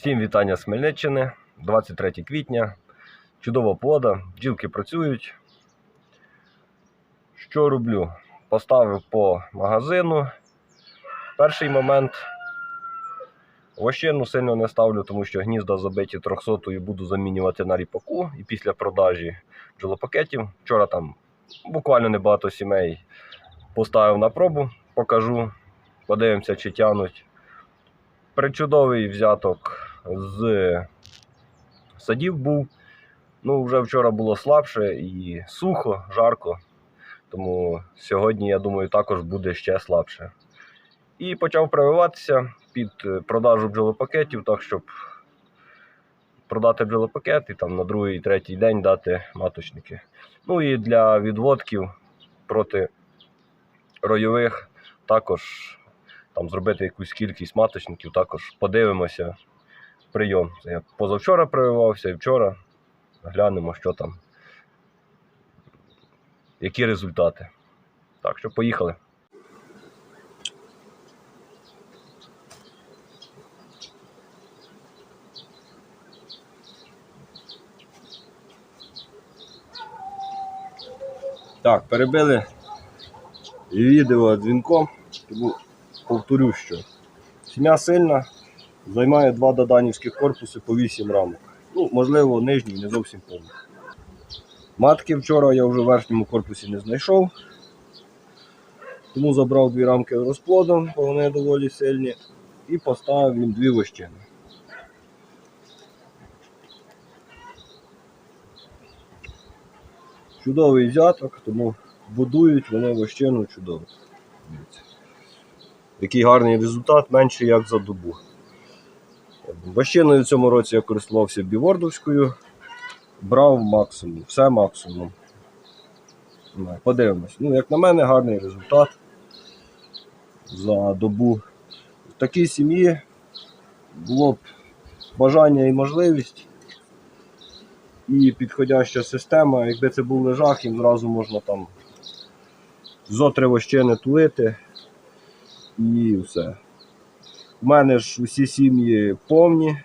Всім вітання з Хмельниччини, 23 квітня. Чудова погода, бджілки працюють. Що роблю? Поставив по магазину. Перший момент. Вощину сильно не ставлю, тому що гнізда забиті 300 буду замінювати на ріпаку і після продажі бджолопакетів. Вчора там буквально небагато сімей поставив на пробу, покажу. Подивимося, чи тянуть. Причудовий взяток з садів був. Ну, вже вчора було слабше і сухо, жарко. Тому сьогодні, я думаю, також буде ще слабше. І почав прививатися під е, продажу бджолопакетів, так щоб продати бджолопакет і там на другий, третій день дати маточники. Ну і для відводків проти ройових також там зробити якусь кількість маточників, також подивимося прийом. Я позавчора прививався і вчора глянемо, що там, які результати. Так що поїхали. Так, перебили відео дзвінком, тому повторю, що сім'я сильна, займає два доданівських корпуси по 8 рамок. Ну, можливо, нижній, не зовсім повний. Матки вчора я вже в верхньому корпусі не знайшов. Тому забрав дві рамки розплодом, бо вони доволі сильні, і поставив їм дві вощини. Чудовий взяток, тому будують вони вощину чудово. Який гарний результат, менше як за добу. Вощиною в цьому році я користувався бівордовською, брав максимум, все максимум. Ну, Подивимось. Ну, як на мене, гарний результат за добу. В такій сім'ї було б бажання і можливість, і підходяща система. Якби це був лежак, їм зразу можна там зо три вощини тулити і все. У мене ж усі сім'ї повні,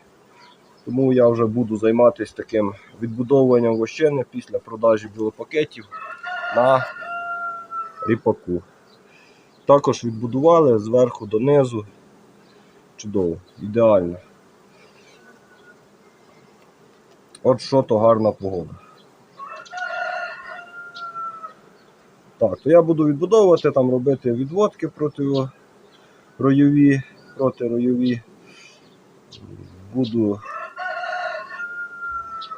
тому я вже буду займатися таким відбудовуванням вощини після продажі білопакетів на ріпаку. Також відбудували зверху донизу. Чудово, ідеально. От що то гарна погода. Так, то я буду відбудовувати, там робити відводки проти ройові, проти ройові. Буду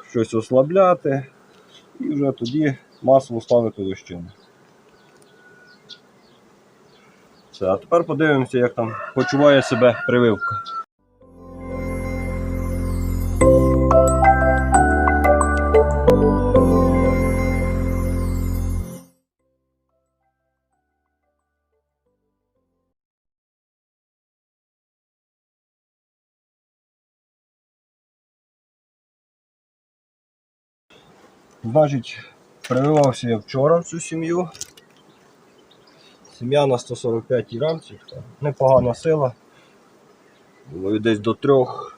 щось ослабляти і вже тоді масово ставити лощину. Все, а тепер подивимося, як там почуває себе прививка. Значить, прививався я вчора цю сім'ю. Сім'я на 145 рамці. Непогана сила. Думаю, десь до трьох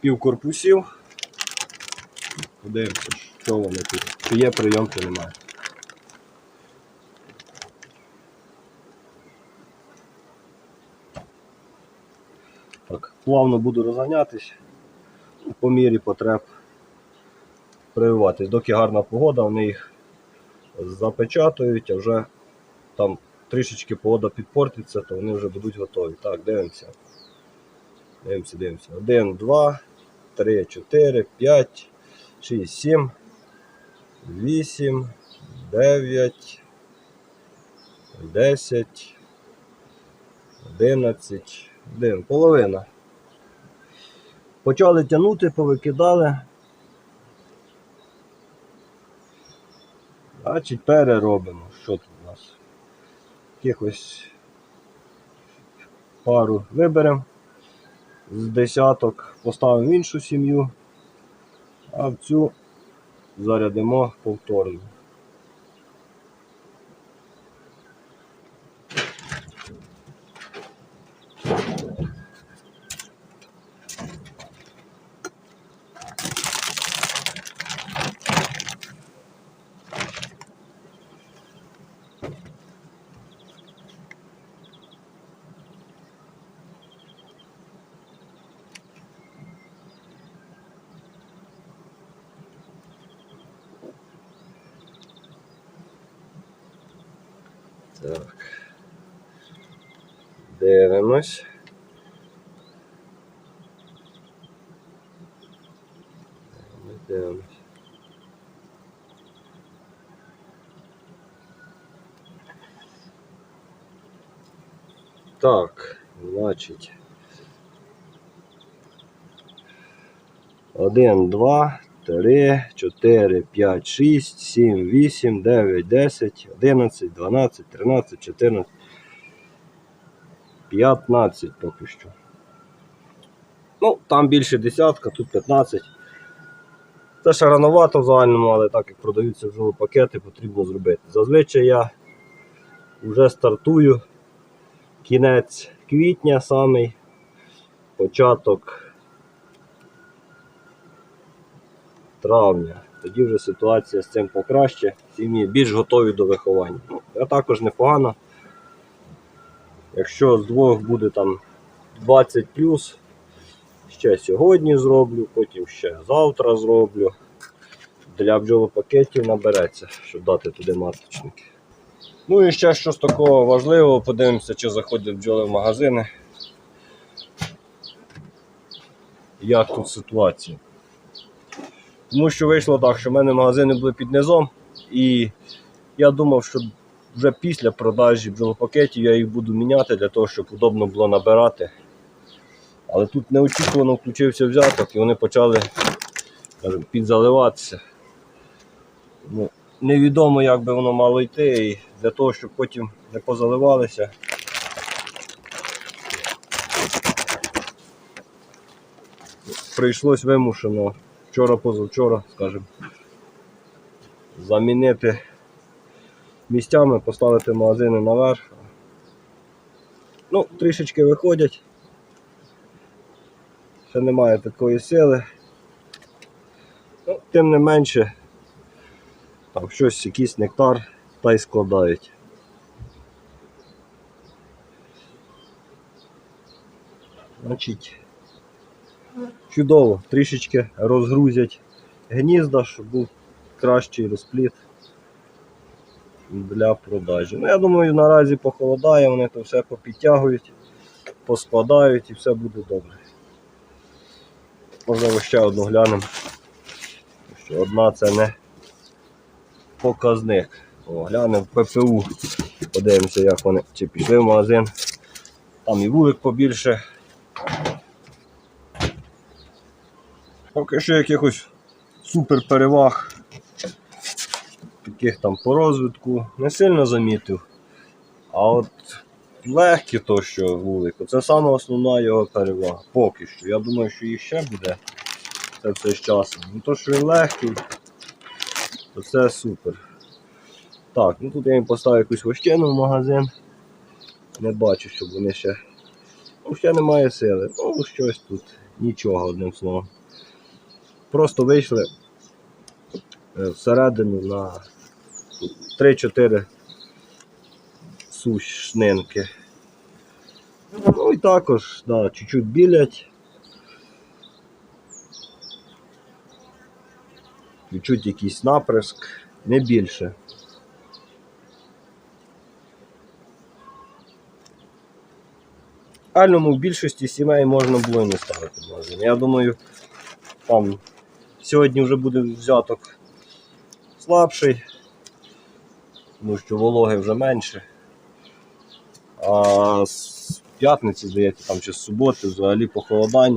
півкорпусів. Подивимося, що вони тут. Чи є прийом, чи немає. Так, плавно буду розганятись по мірі потреб прививатись. Доки гарна погода, вони їх запечатують, а вже там трішечки погода підпортиться, то вони вже будуть готові. Так, дивимося. Дивимося, дивимося. 1, 2, 3, 4, 5, 6, 7, 8, 9, 10, 11, 1. Половина. Почали тягнути, повикидали. Значить, переробимо. Що тут у нас? Якихось пару виберемо з десяток, поставимо в іншу сім'ю, а в цю зарядимо повторно. Так. Дивимось. Дивимось, Дивимось. Так, значить. Один, два, три, чотири, п'ять, шість, сім, вісім, дев'ять, десять, одинадцять, дванадцять, тринадцять, чотирнадцять. 15 поки що. Ну, там більше десятка, тут 15. Це ще рановато в загальному, але так як продаються вже пакети, потрібно зробити. Зазвичай я вже стартую кінець квітня самий, початок травня. Тоді вже ситуація з цим покраще, сім'ї більш готові до виховання. А також непогано. Якщо з двох буде там 20 ще сьогодні зроблю, потім ще завтра зроблю. Для бджолопакетів набереться, щоб дати туди маточники. Ну і ще щось такого важливого, подивимося, чи заходять бджоли в магазини. Як тут ситуація? Тому що вийшло так, що в мене магазини були під низом, і я думав, що вже після продажі бджолопакетів я їх буду міняти для того, щоб удобно було набирати. Але тут неочікувано включився взяток і вони почали скажімо, підзаливатися. Ну, невідомо, як би воно мало йти, і для того, щоб потім не позаливалися. Прийшлось вимушено вчора-позавчора, скажімо, замінити місцями, поставити магазини наверх. Ну, трішечки виходять. Ще немає такої сили. Ну, тим не менше, там щось, якийсь нектар та й складають. Значить, чудово, трішечки розгрузять гнізда, щоб був кращий розпліт для продажі. Ну, я думаю, наразі похолодає, вони то все попідтягують, поскладають і все буде добре. Можливо, ще одну глянемо. Що одна це не показник. О, глянемо ППУ. Подивимося, як вони чи пішли в магазин. Там і вулик побільше. Поки що якихось супер переваг таких там по розвитку не сильно замітив. А от легкі то, що вулику, це саме основна його перевага. Поки що. Я думаю, що їх ще буде це все з часом. Ну то, що він легкий, то це супер. Так, ну тут я їм поставив якусь вощину в магазин. Не бачу, щоб вони ще. Ну, ще немає сили. Ну, щось тут, нічого одним словом. Просто вийшли е, всередину на 3-4 сушнинки. Ну і також, да, чуть-чуть білять. Чуть-чуть якийсь наприск, не більше. В в більшості сімей можна було і не ставити магазин. Я думаю, там сьогодні вже буде взяток слабший, тому що вологи вже менше. А з п'ятниці, здається, там чи з суботи взагалі похолодання.